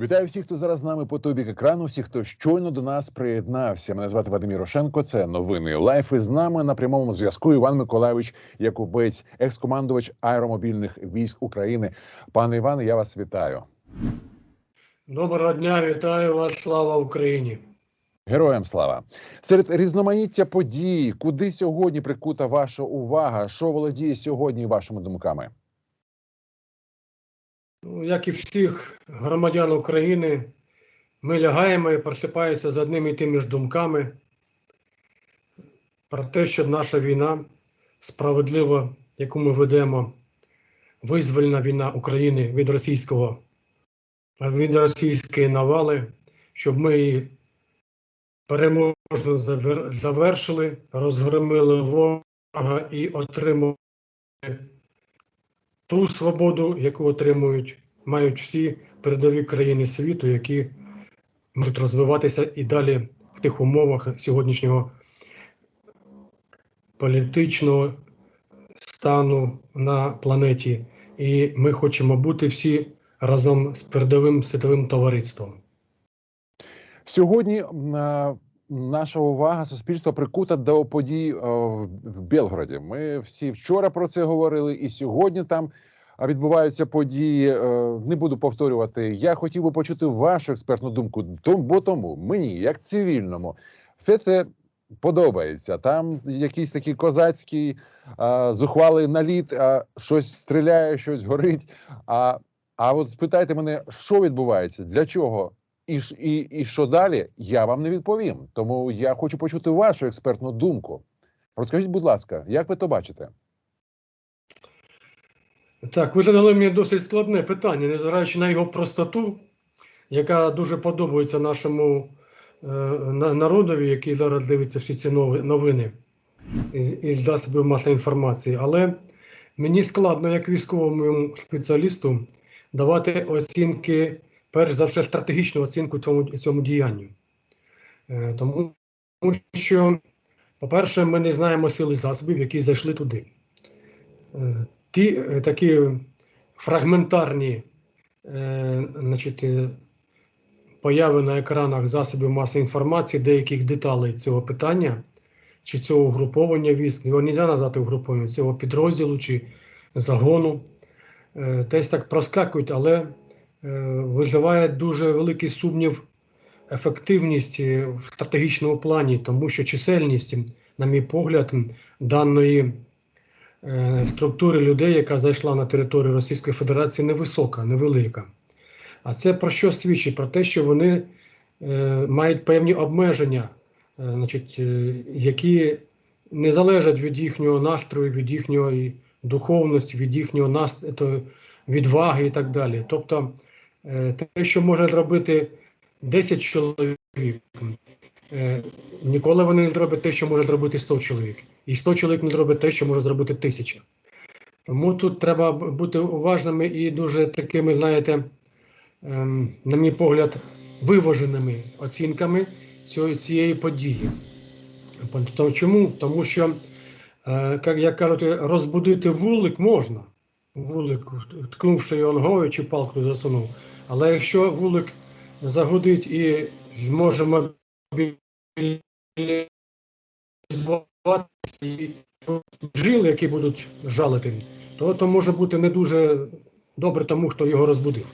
Вітаю всіх, хто зараз з нами по той бік екрану. Всіх, хто щойно до нас приєднався. Мене звати Вадим Ярошенко. Це новини Лайф. І з нами на прямому зв'язку Іван Миколайович Якубець, екс-командувач аеромобільних військ України. Пане Іване, я вас вітаю. Доброго дня, вітаю вас, слава Україні. Героям слава серед різноманіття подій, куди сьогодні прикута ваша увага? Що володіє сьогодні вашими думками? Ну, як і всіх громадян України, ми лягаємо і просипаємося з одними і тими ж думками про те, що наша війна справедлива, яку ми ведемо, визвольна війна України від російського від російської навали, щоб ми її переможно завершили, розгромили ворога і отримали ту свободу, яку отримують, мають всі передові країни світу, які можуть розвиватися і далі в тих умовах сьогоднішнього політичного стану на планеті. І ми хочемо бути всі разом з передовим світовим товариством. Сьогодні м, наша увага суспільства прикута до подій е, в Белгороді. Ми всі вчора про це говорили, і сьогодні там відбуваються події. Е, Не буду повторювати. Я хотів би почути вашу експертну думку. Бо тому мені, як цивільному, все це подобається. Там якийсь такий козацький зухвалий наліт, а, щось стріляє, щось горить. А, а от спитайте мене, що відбувається, для чого і, і, і що далі, я вам не відповім. Тому я хочу почути вашу експертну думку. Розкажіть, будь ласка, як ви то бачите? Так, ви задали мені досить складне питання, незважаючи на його простоту, яка дуже подобається нашому е, народові, який зараз дивиться всі ці новини із, із засобів масової інформації. Але мені складно, як військовому спеціалісту, давати оцінки, перш за все, стратегічну оцінку цьому, цьому діянню. Е, тому що, по-перше, ми не знаємо сили засобів, які зайшли туди. Е, ті е, такі фрагментарні е, значить, появи на екранах засобів масової інформації деяких деталей цього питання чи цього угруповання військ, його не можна назвати угруповання цього підрозділу чи загону. Е, Десь так проскакують, але визиває дуже великий сумнів ефективність е, в стратегічному плані, тому що чисельність, на мій погляд, даної е, структури людей, яка зайшла на територію Російської Федерації, невисока, невелика. А це про що свідчить? Про те, що вони е, мають певні обмеження, е, значить, е, які не залежать від їхнього настрою, від їхньої духовності, від їхнього нас... відваги і так далі. Тобто е, те, що може зробити 10 чоловік, е, ніколи вони не зроблять те, що може зробити 100 чоловік. І 100 чоловік не зробить те, що може зробити тисяча. Тому тут треба бути уважними і дуже такими, знаєте, ем, на мій погляд, виваженими оцінками цієї, події. Чому? Тому що, е, як, кажуть, розбудити вулик можна. Вулик, ткнувши його ногою чи палкою засунув. Але якщо вулик загудить і зможе мобілізуватися і бджіл, які будуть жалити, то то може бути не дуже добре тому, хто його розбудив.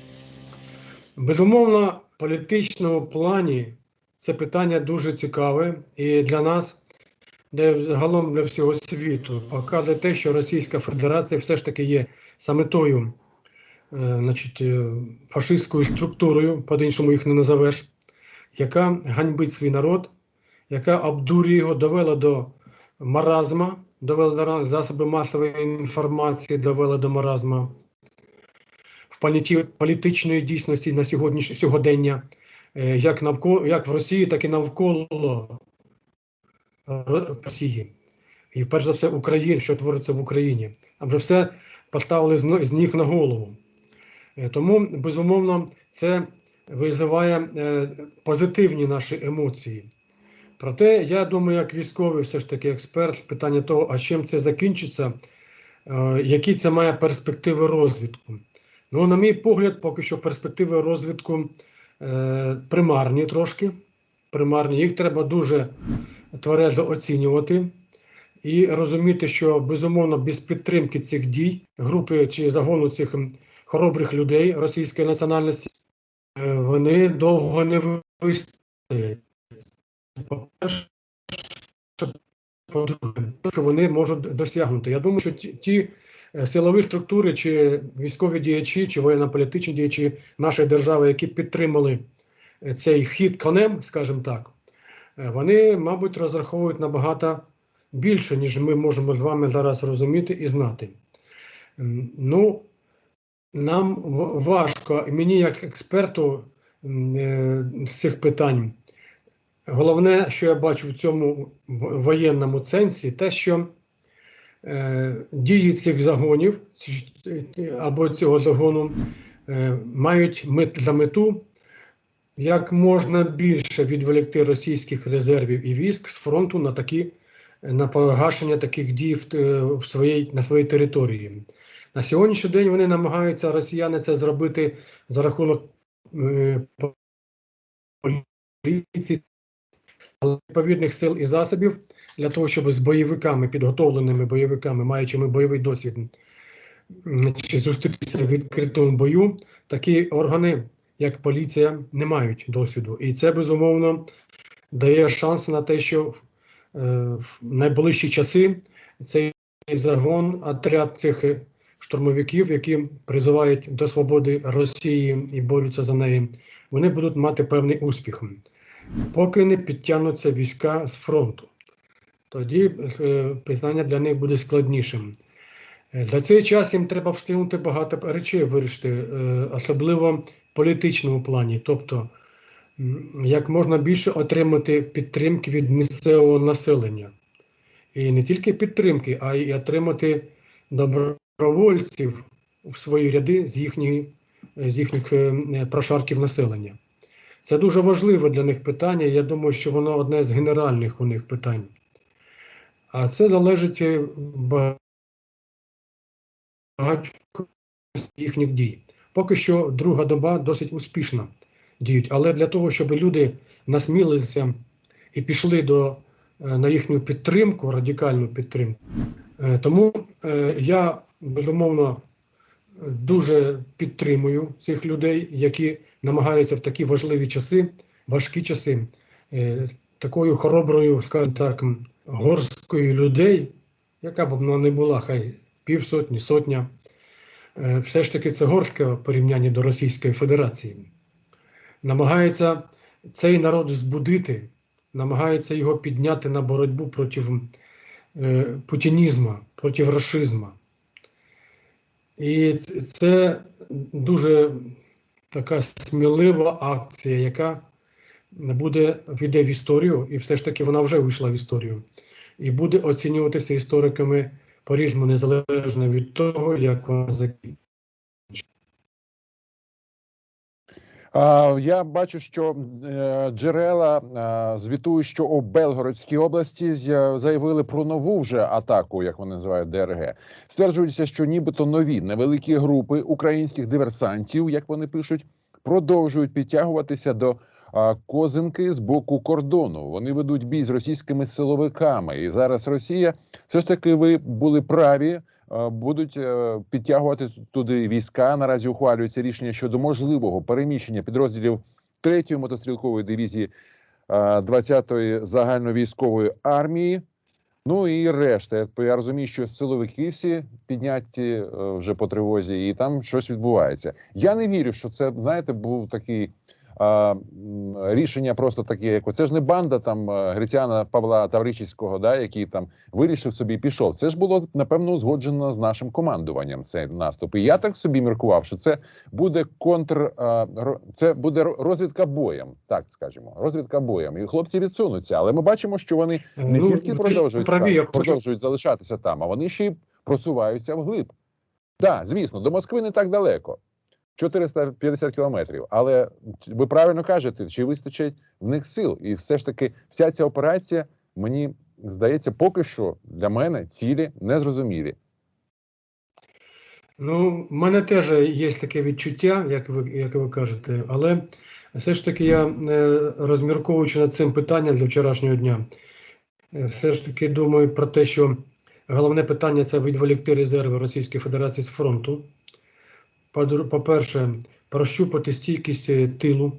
Безумовно, в політичному плані це питання дуже цікаве і для нас, де загалом для всього світу, показує те, що Російська Федерація все ж таки є саме тою значить, е, фашистською структурою, по-іншому їх не назовеш, яка ганьбить свій народ, яка обдурює його, довела до маразма, довела до засоби масової інформації, довела до маразма в політі, політичної дійсності на сьогоднішнє сьогодення, е, як навколо, як в Росії, так і навколо Росії. І перш за все Україн, що твориться в Україні. А вже все поставили з ніг на голову. Е, Тому, безумовно, це визиває е, позитивні наші емоції. Проте, я думаю, як військовий, все ж таки експерт, питання того, а чим це закінчиться, е, які це має перспективи розвитку. Ну, на мій погляд, поки що перспективи розвитку е, примарні трошки. Примарні. Їх треба дуже тверезо оцінювати і розуміти, що безумовно без підтримки цих дій, групи чи загону цих хоробрих людей російської національності, е, вони довго не вистоять. По-перше, вони можуть досягнути. Я думаю, що ті, е, силові структури, чи військові діячі, чи воєнно-політичні діячі нашої держави, які підтримали е, цей хід конем, скажімо так, вони, мабуть, розраховують набагато більше, ніж ми можемо з вами зараз розуміти і знати. Ну, нам важко, мені як експерту е, з цих питань. Головне, що я бачу в цьому воєнному сенсі, те, що е, дії цих загонів або цього загону е, мають мет, за мету як можна більше відволікти російських резервів і військ з фронту на такі на погашення таких дій в, е, в своїй на своїй території. На сьогоднішній день вони намагаються росіяни це зробити за рахунок е, поліції відповідних сил і засобів для того, щоб з бойовиками, підготовленими бойовиками, маючими бойовий досвід, чи зустрітися в відкритому бою, такі органи, як поліція, не мають досвіду. І це безумовно дає шанс на те, що е, в найближчі часи цей загон, отряд цих штурмовиків, які призивають до свободи Росії і борються за неї, вони будуть мати певний успіх поки не підтягнуться війська з фронту. Тоді е, признання для них буде складнішим. За цей час їм треба встигнути багато речей вирішити, е, особливо в політичному плані. Тобто, як можна більше отримати підтримки від місцевого населення. І не тільки підтримки, а й отримати добровольців в свої ряди з, їхні, з їхніх е, прошарків населення. Це дуже важливе для них питання. Я думаю, що воно одне з генеральних у них питань. А це залежить е, багатьох їхніх дій. Поки що друга доба досить успішно діють. Але для того, щоб люди насмілилися і пішли до, е, на їхню підтримку, радикальну підтримку. Тому я безумовно дуже підтримую цих людей, які намагаються в такі важливі часи, важкі часи, е, такою хороброю, скажімо так, м, горсткою людей, яка б вона не була, хай півсотні, сотня. е, Все ж таки це горстка в порівнянні до Російської Федерації. Намагається цей народ збудити, намагається його підняти на боротьбу проти е, путінізму, проти рашизму. І це дуже така смілива акція, яка буде війде в історію, і все ж таки вона вже вийшла в історію, і буде оцінюватися істориками по-різному, незалежно від того, як вона закінчиться. Я бачу, що е, джерела звітують, що у Белгородській області заявили про нову вже атаку, як вони називають ДРГ. Стверджується, що нібито нові невеликі групи українських диверсантів, як вони пишуть, продовжують підтягуватися до козинки з боку кордону. Вони ведуть бій з російськими силовиками. І зараз Росія все ж таки ви були праві. Е, Будуть е, підтягувати туди війська. Наразі ухвалюється рішення щодо можливого переміщення підрозділів 3-ї мотострілкової дивізії е, 20-ї загальновійськової армії. Ну і решта. Я- розумію, що силовики всі підняті е, вже по тривозі, і там щось відбувається. Я не вірю, що це знаєте, був такий а, рішення, просто таке, як це ж не банда там е, Грицяна Павла Тавричівського, да, який там вирішив собі пішов. Це ж було напевно узгоджено з нашим командуванням. Цей наступ. І я так собі міркував, що це буде контр, а, це буде розвідка боєм, так скажімо, розвідка боєм. І хлопці відсунуться, але ми бачимо, що вони не Ну, тільки продовжують, праві, хочу- продовжують залишатися там, а вони ще й просуваються вглиб. Так, звісно, до Москви не так далеко. 450 кілометрів. Але ви правильно кажете, чи вистачить в них сил? І все ж таки, вся ця операція, мені здається, поки що для мене цілі незрозумілі. Ну, в мене теж є таке відчуття, як ви, як ви кажете, але все ж таки я, е, розмірковуючи над цим питанням для вчорашнього дня, е, все ж таки думаю про те, що головне питання це відволікти резерви Російської Федерації з фронту. По-перше, прощупати стійкість е, тилу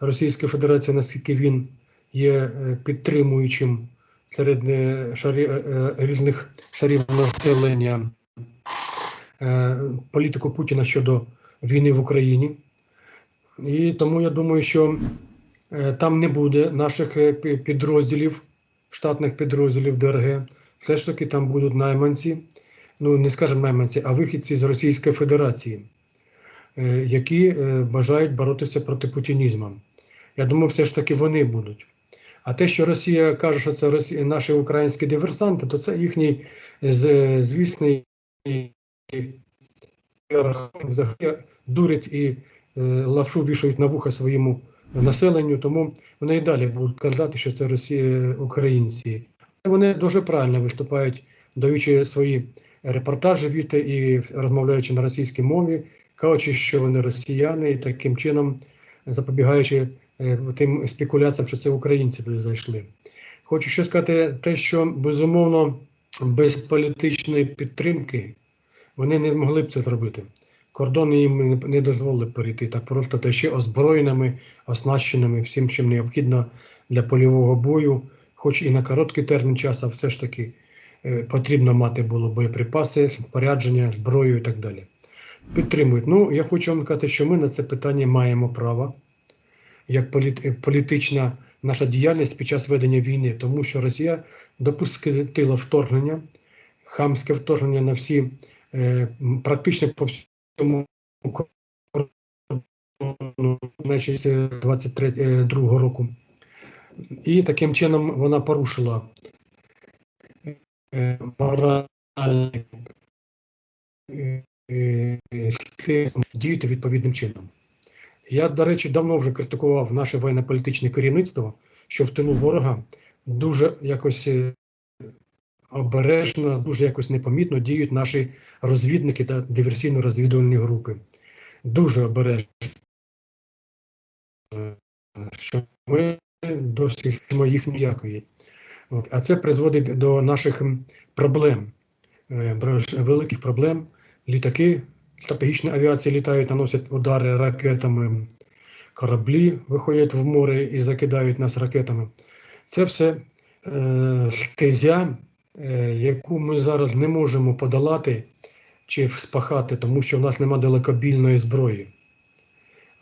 Російської Федерації, наскільки він є е, підтримуючим серед е, шарі, різних шарів населення політику Путіна щодо війни в Україні. І тому я думаю, що там не буде наших підрозділів, штатних підрозділів ДРГ. Все ж таки там будуть найманці, ну не скажемо найманці, а вихідці з Російської Федерації, е, які е, бажають боротися проти путінізму. Я думаю, все ж таки вони будуть. А те, що Росія каже, що це Росі... наші українські диверсанти, то це їхній з- звісний взагалі дурять і е, лапшу вішають на вуха своєму населенню, тому вони і далі будуть казати, що це Росія українці. Вони дуже правильно виступають, даючи свої репортажі віти і розмовляючи на російській мові, кажучи, що вони росіяни, і таким чином запобігаючи е, тим спекуляціям, що це українці туди зайшли. Хочу ще сказати те, що безумовно без політичної підтримки вони не змогли б це зробити. Кордони їм не- дозволили перейти так просто, та ще озброєними, оснащеними всім, чим необхідно для польового бою, хоч і на короткий термін часу, все ж таки потрібно мати було боєприпаси, спорядження, зброю і так далі. Підтримують. Ну, я хочу вам сказати, що ми на це питання маємо право, як е, політична наша діяльність під час ведення війни, тому що Росія допустила вторгнення, хамське вторгнення на всі е, практично по всьому кордону, значить, з 23 року. І таким чином вона порушила е, моральний е, е, діяти відповідним чином. Я, до речі, давно вже критикував наше воєнно-політичне керівництво, що в тилу ворога дуже якось обережно, дуже якось непомітно діють наші розвідники та диверсійно-розвідувальні групи. Дуже обережно. Що ми досі їх ніякої. А це призводить до наших проблем, е, великих проблем. Літаки стратегічної авіації літають, наносять удари ракетами, кораблі виходять в море і закидають нас ракетами. Це все е, стезя, е, яку ми зараз не можемо подолати чи спахати, тому що в нас немає далекобільної зброї.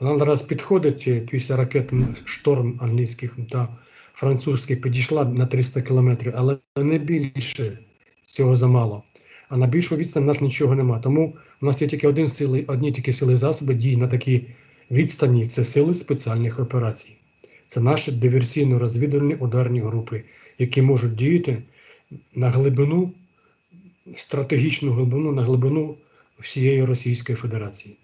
Вона зараз підходить е, після ракет шторм англійських та французьких, підійшла на 300 кілометрів, але не більше цього замало. А на більшу відстань в нас нічого нема. Тому у нас є тільки один сили, одні тільки сили засоби дій на такій відстані це сили спеціальних операцій. Це наші диверсійно-розвідувальні ударні групи, які можуть діяти на глибину, стратегічну глибину, на глибину всієї Російської Федерації.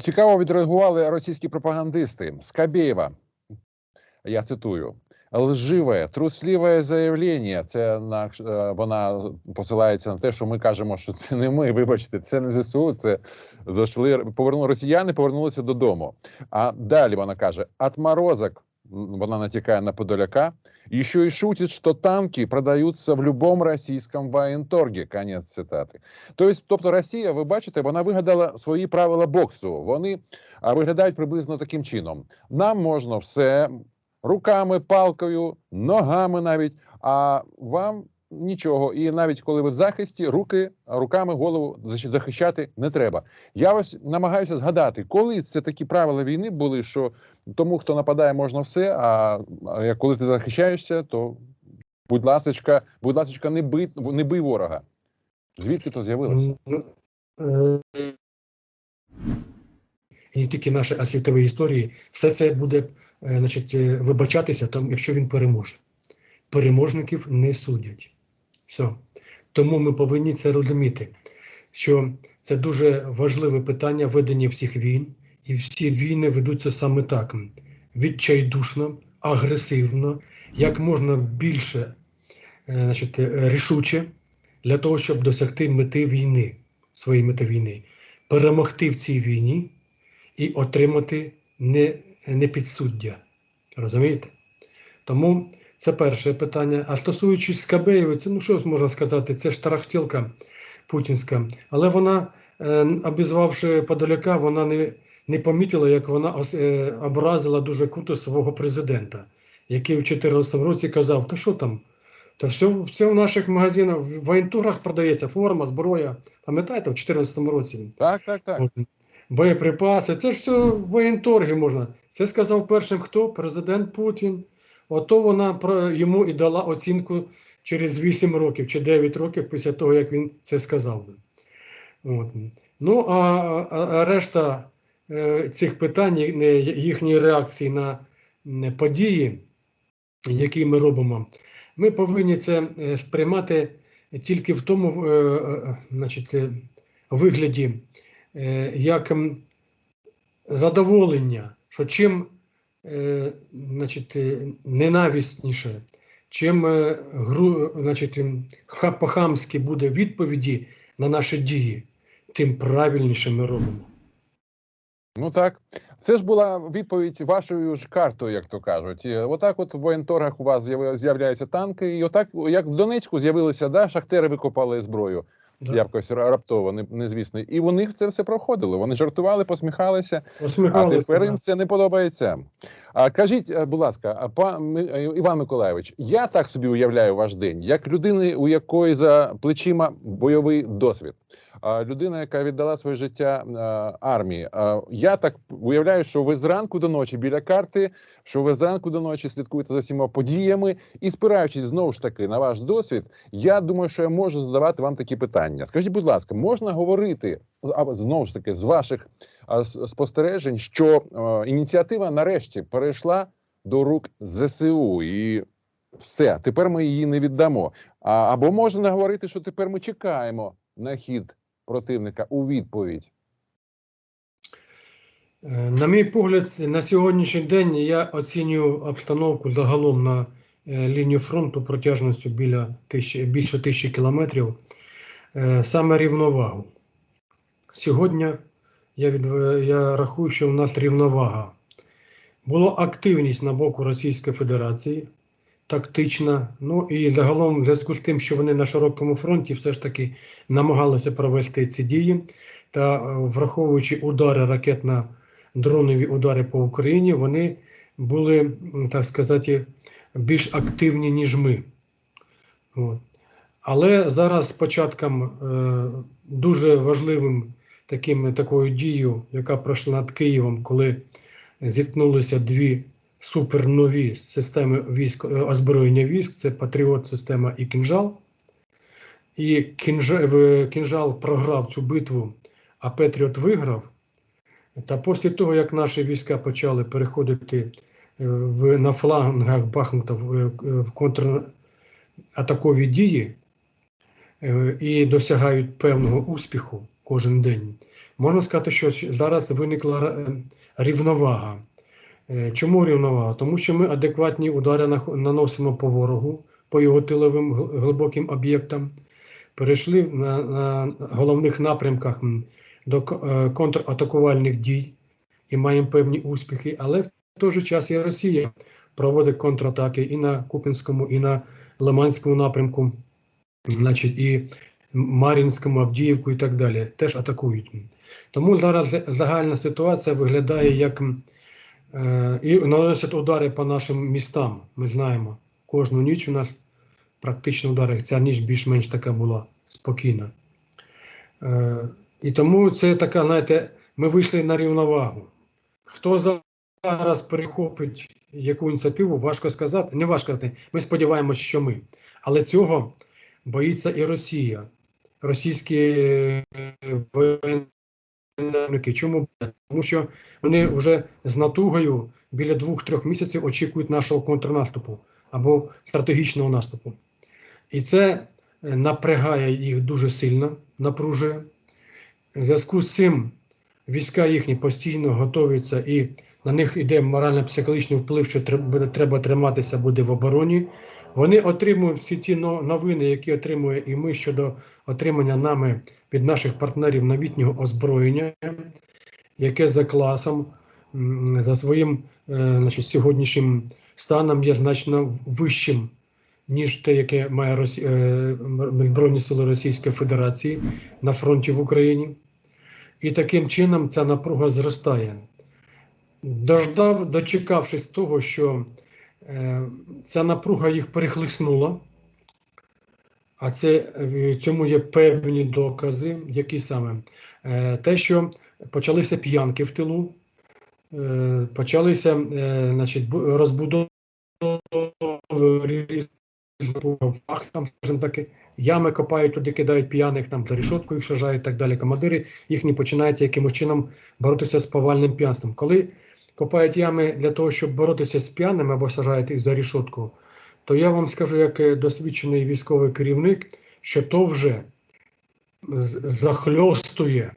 Цікаво відреагували російські пропагандисти Скабєєва. Я цитую. Лживе, трусливе заявлення. Це на е, вона посилається на те, що ми кажемо, що це не ми. Вибачте, це не ЗСУ. Це зайшли повернули росіяни, повернулися додому. А далі вона каже: отморозок. Вона натякає на Подоляка. Еще и шутит, что танки продаються в любом російському воєнторгі. Конець цитати. Тобто, тобто Росія, ви бачите, вона вигадала свої правила боксу. Вони виглядають приблизно таким чином: нам можна все руками, палкою, ногами навіть, а вам нічого. І навіть коли ви в захисті, руки руками голову захищати не треба. Я ось намагаюся згадати, коли це такі правила війни були, що тому, хто нападає, можна все. А, коли ти захищаєшся, то будь ласочка, будь ласочка, не бий, не бий ворога. Звідки то з'явилося? Ну, е, І тільки наші, а світові історії, все це буде значить, е, вибачатися, там, якщо він переможе. Переможників не судять. Все. Тому ми повинні це розуміти, що це дуже важливе питання ведення всіх війн, і всі війни ведуться саме так: відчайдушно, агресивно, як можна більше е, значить, е, рішуче, для того, щоб досягти мети війни, своєї мети війни, перемогти в цій війні і отримати не, не підсуддя. Розумієте? Тому це перше питання. А стосуючись Скабеєвої, це ну що можна сказати, це ж тарахтілка путінська, але вона, е, обізвавши Подоляка, вона не, не помітила, як вона е, образила дуже круто свого президента, який в 2014 році казав: Та що там? Та все, все в наших магазинах, в воєнтурах продається форма, зброя. Пам'ятаєте, в 2014 році? Так, так, так. От. Боєприпаси, це ж все воєнторги можна. Це сказав першим хто? Президент Путін. Ото вона йому і дала оцінку через 8 років чи 9 років після того, як він це сказав. От. Ну, а, а, решта е, цих питань, не- їхньої реакції на не, події, які ми робимо, ми повинні це е, сприймати тільки в тому е, е, значить, е, вигляді, е, як задоволення, що чим е, значить, е, ненависніше, чим е, значить, м, ха- по-хамськи буде відповіді на наші дії, тим правильніше ми робимо. Ну так. Це ж була відповідь вашою ж картою, як то кажуть. І Отак, от в воєнторгах у вас з'являються танки, і отак, як в Донецьку з'явилися, да, шахтери викопали зброю. Да. Якось раптово, не- незвісно. І у них це все проходило. Вони жартували, посміхалися, а Посміхалися, тепер да. їм це не подобається. А кажіть, е, будь ласка, а па Ми- е, Іван Миколайович, я так собі уявляю ваш день, як людини, у якої за плечима бойовий досвід, а людина, яка віддала своє життя е, армії. Я так уявляю, що ви зранку до ночі біля карти, що ви зранку до ночі слідкуєте за всіма подіями, і спираючись знову ж таки на ваш досвід, я думаю, що я можу задавати вам такі питання. Скажіть, будь ласка, можна говорити знову ж таки з ваших спостережень, що е, ініціатива нарешті перейшла до рук ЗСУ, і все, тепер ми її не віддамо. А, або можна говорити, що тепер ми чекаємо на хід противника у відповідь. Е, На мій погляд, на сьогоднішній день я оцінюю обстановку загалом на е, лінію фронту протяжністю біля тисячі, більше тисячі кілометрів, е, саме рівновагу. Сьогодні я, від, я рахую, що в нас рівновага. Була активність на боку Російської Федерації, тактична. Ну і загалом, в зв'язку з тим, що вони на широкому фронті все ж таки намагалися провести ці дії, та е, враховуючи удари ракетно дронові удари по Україні, вони були, так сказати, більш активні, ніж ми. От. Але зараз з початком е, дуже важливим таким, такою дією, яка пройшла над Києвом, коли зіткнулися дві супернові системи військ, е, озброєння військ, це Патріот система і Кінжал. І Кінжал, Кінжал програв цю битву, а Петріот виграв. Та після того, як наші війська почали переходити е, в, на флангах Бахмута в, е, в контратакові дії е, і досягають певного успіху кожен день, можна сказати, що зараз виникла е, рівновага. Е, Чому рівновага? Тому що ми адекватні удари наносимо по ворогу, по його тиловим глибоким об'єктам, перейшли на, на головних напрямках до е, контратакувальних дій і маємо певні успіхи, але в той же час і Росія проводить контратаки і на Купінському, і на Лиманському напрямку, значить, і Мар'їнському, Авдіївку і так далі. Теж атакують. Тому зараз загальна ситуація виглядає як і наносять удари по нашим містам. Ми знаємо, кожну ніч у нас практично удари. Ця ніч більш-менш така була спокійна. Е, і тому це така, знаєте, ми вийшли на рівновагу. Хто зараз перехопить яку ініціативу, важко сказати. Не важко сказати. Ми сподіваємося, що ми. Але цього боїться і Росія. Російські е, воєнники. Чому? Тому що вони вже з натугою біля двох-трьох місяців очікують нашого контрнаступу або стратегічного наступу. І це е, напрягає їх дуже сильно, напружує. В зв'язку з цим війська їхні постійно готуються і на них йде морально-психологічний вплив, що треба триматися буде в обороні. Вони отримують всі ті новини, які отримує і ми щодо отримання нами від наших партнерів новітнього озброєння, яке за класом, за своїм е, значить, сьогоднішнім станом є значно вищим, ніж те, яке має Росі... е, Збройні сили Російської Федерації на фронті в Україні. І таким чином ця напруга зростає. Дождав, дочекавшись того, що ця напруга їх перехлиснула, а це е, цьому є певні докази, які саме Е, те, що почалися п'янки в тилу, е, почалися е, значить, розбудови там, скажімо так, ями копають, туди кидають п'яних, там за рішотку їх сажають і так далі. Командири їхні починаються якимось чином боротися з повальним п'янством. Коли копають ями для того, щоб боротися з п'яними або сажають їх за рішотку, то я вам скажу, як е, досвідчений військовий керівник, що то вже захльостує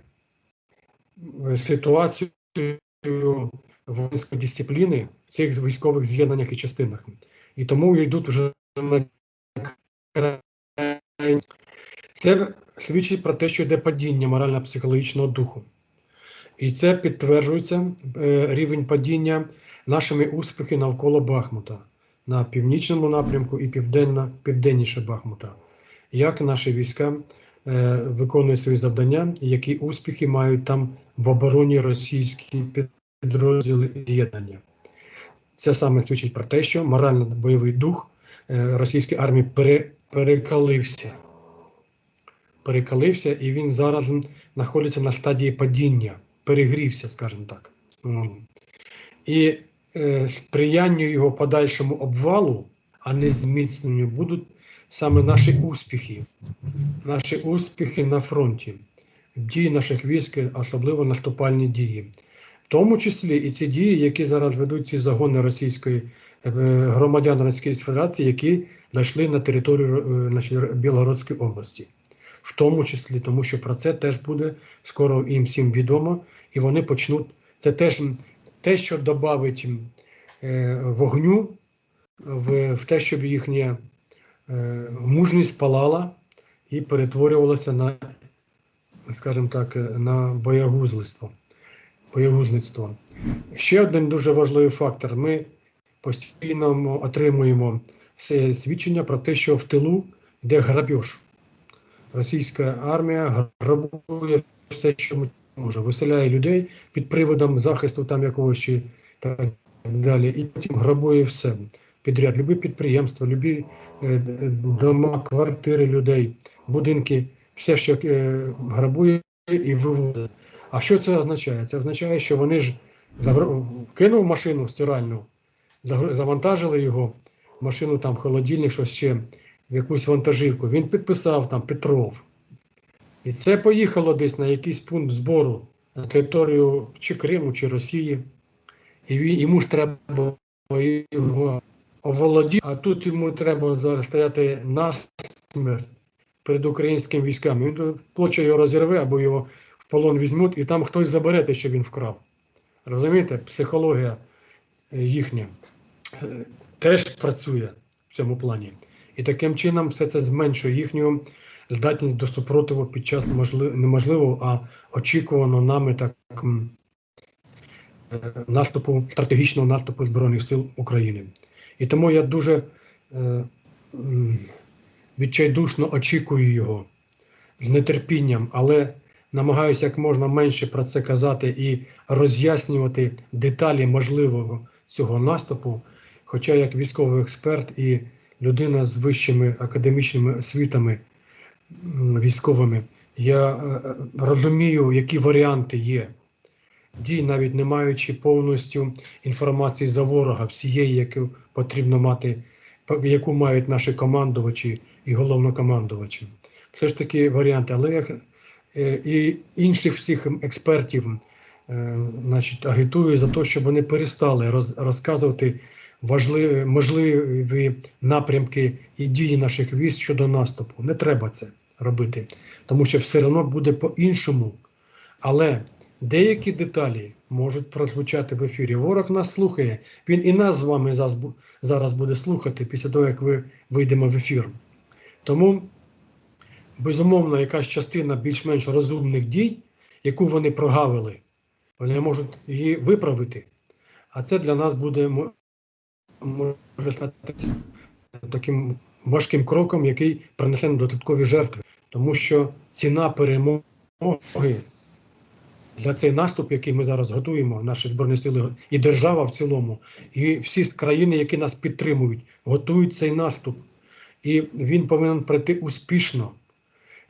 е, ситуацію воїнської дисципліни в цих військових з'єднаннях і частинах. І тому йдуть вже на. Це свідчить про те, що йде падіння морально-психологічного духу. І це підтверджується е, рівень падіння нашими успіхи навколо Бахмута на північному напрямку і південно, південніше Бахмута. Як наші війська е, виконують свої завдання, які успіхи мають там в обороні російські підрозділи з'єднання. Це саме свідчить про те, що морально-бойовий дух е, російської армії пере, перекалився. Перекалився, і він зараз знаходиться на стадії падіння, перегрівся, скажімо так. І е, сприянню його подальшому обвалу, а не зміцненню, будуть саме наші успіхи, наші успіхи на фронті, дії наших військ, особливо наступальні дії. В тому числі і ці дії, які зараз ведуть ці загони російської е, громадян Російської Федерації, які зайшли на територію е, Білгородської області. В тому числі, тому що про це теж буде скоро їм всім відомо, і вони почнуть. Це теж те, що додавить е, вогню в, в те, щоб їхня е, мужність палала і перетворювалася на, скажімо так, е, на боягузливство. боягузництво. Ще один дуже важливий фактор. Ми постійно отримуємо все свідчення про те, що в тилу йде грабіж. Російська армія грабує все, що може, виселяє людей під приводом захисту там якогось чи так далі, і потім грабує все підряд. Любі підприємства, любі е, дома, квартири людей, будинки, все, що е, грабує і вивозить. А що це означає? Це означає, що вони ж загр- кинув машину стиральну, загр- завантажили його, машину там, холодильник, щось ще, в якусь вантажівку. Він підписав там Петров. І це поїхало десь на якийсь пункт збору на територію чи Криму, чи Росії. І він, йому ж треба його оволодіти, а тут йому треба зараз стояти на смерть перед українськими військами. Він тут плоче його розірве або його в полон візьмуть, і там хтось забере те, що він вкрав. Розумієте, психологія е, їхня е, теж працює в цьому плані. І таким чином все це зменшує їхню здатність до супротиву під час можливо, неможливого, а очікуваного нами так е, наступу, стратегічного наступу Збройних сил України. І тому я дуже е, відчайдушно очікую його з нетерпінням, але намагаюся як можна менше про це казати і роз'яснювати деталі можливого цього наступу. Хоча як військовий експерт і людина з вищими академічними освітами військовими, я е, розумію, які варіанти є. Дій, навіть не маючи повністю інформації за ворога, всієї, яку потрібно мати, яку мають наші командувачі і головнокомандувачі. Все ж таки варіанти, але я е, і інших всіх експертів е, значить, агітую за те, щоб вони перестали роз, розказувати важливі, можливі напрямки і дії наших військ щодо наступу. Не треба це робити, тому що все одно буде по-іншому. Але деякі деталі можуть прозвучати в ефірі. Ворог нас слухає. Він і нас з вами зараз буде слухати після того, як ви вийдемо в ефір. Тому, безумовно, якась частина більш-менш розумних дій, яку вони прогавили, вони можуть її виправити. А це для нас буде може стати таким важким кроком, який принесе нам додаткові жертви. Тому що ціна перемоги за цей наступ, який ми зараз готуємо, наші збройні сили і держава в цілому, і всі країни, які нас підтримують, готують цей наступ. І він повинен пройти успішно,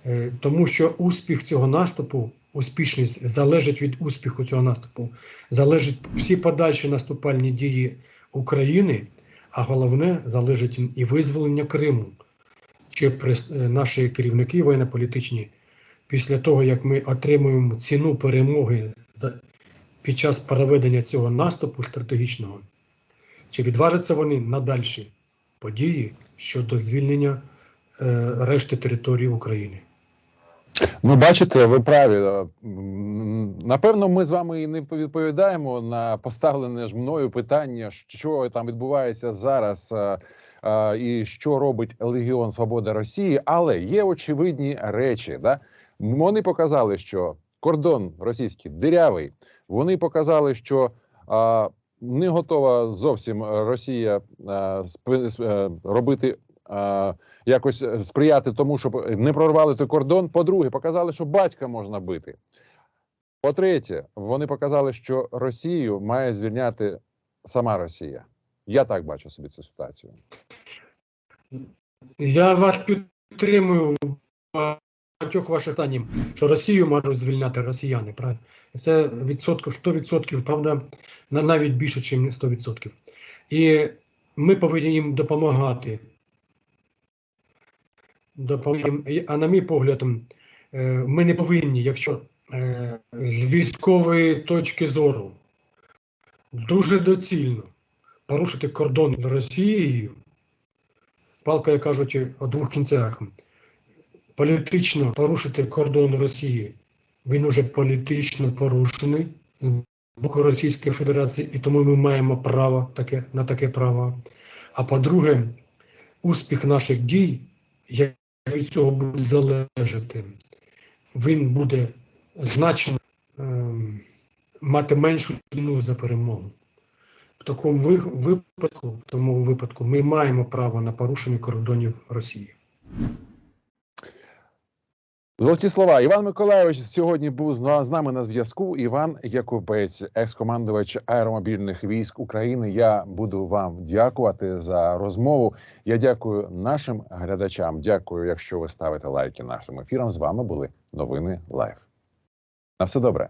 Е, тому що успіх цього наступу, успішність залежить від успіху цього наступу, залежить всі подальші наступальні дії України, а головне залежить і визволення Криму. Чи е, наші керівники воєнно-політичні після того, як ми отримуємо ціну перемоги під час проведення цього наступу стратегічного, чи відважаться вони на дальші події щодо звільнення е, решти території України? Ну, бачите, ви праві. Е, Напевно, ми з вами і не відповідаємо на поставлене ж мною питання, що там відбувається зараз. е, е, І що робить Легіон Свобода Росії, але є очевидні речі. Да? Вони показали, що кордон російський дирявий. Вони показали, що не готова зовсім Росія е, робити якось е, сприяти тому, щоб не прорвали той кордон. По-друге, показали, що батька можна бити. По-третє, вони показали, що Росію має звільняти сама Росія. Я так бачу собі цю ситуацію. Я вас підтримую багатьох ваших питаннях, що Росію можуть звільняти росіяни, правильно? Це відсотків 100%, правда, на- навіть більше, ніж 100%. І ми повинні їм допомагати. Їм. А на мій погляд, е, ми не повинні, якщо е, з військової точки зору дуже доцільно порушити кордон Росією, палка, як кажуть, у двох кінцях. Політично порушити кордон Росії. Він уже політично порушений з боку Російської Федерації, і тому ми маємо право таке, на таке право. А по-друге, успіх наших дій, як від цього буде залежати, він буде значно е, мати меншу ціну за перемогу. В такому випадку, в тому випадку, ми маємо право на порушення кордонів Росії. Золоті слова. Іван Миколайович сьогодні був з нами на зв'язку. Іван Якубець, екс-командувач аеромобільних військ України. Я буду вам дякувати за розмову. Я дякую нашим глядачам. Дякую, якщо ви ставите лайки нашим ефірам. З вами були новини Лайф. На все добре.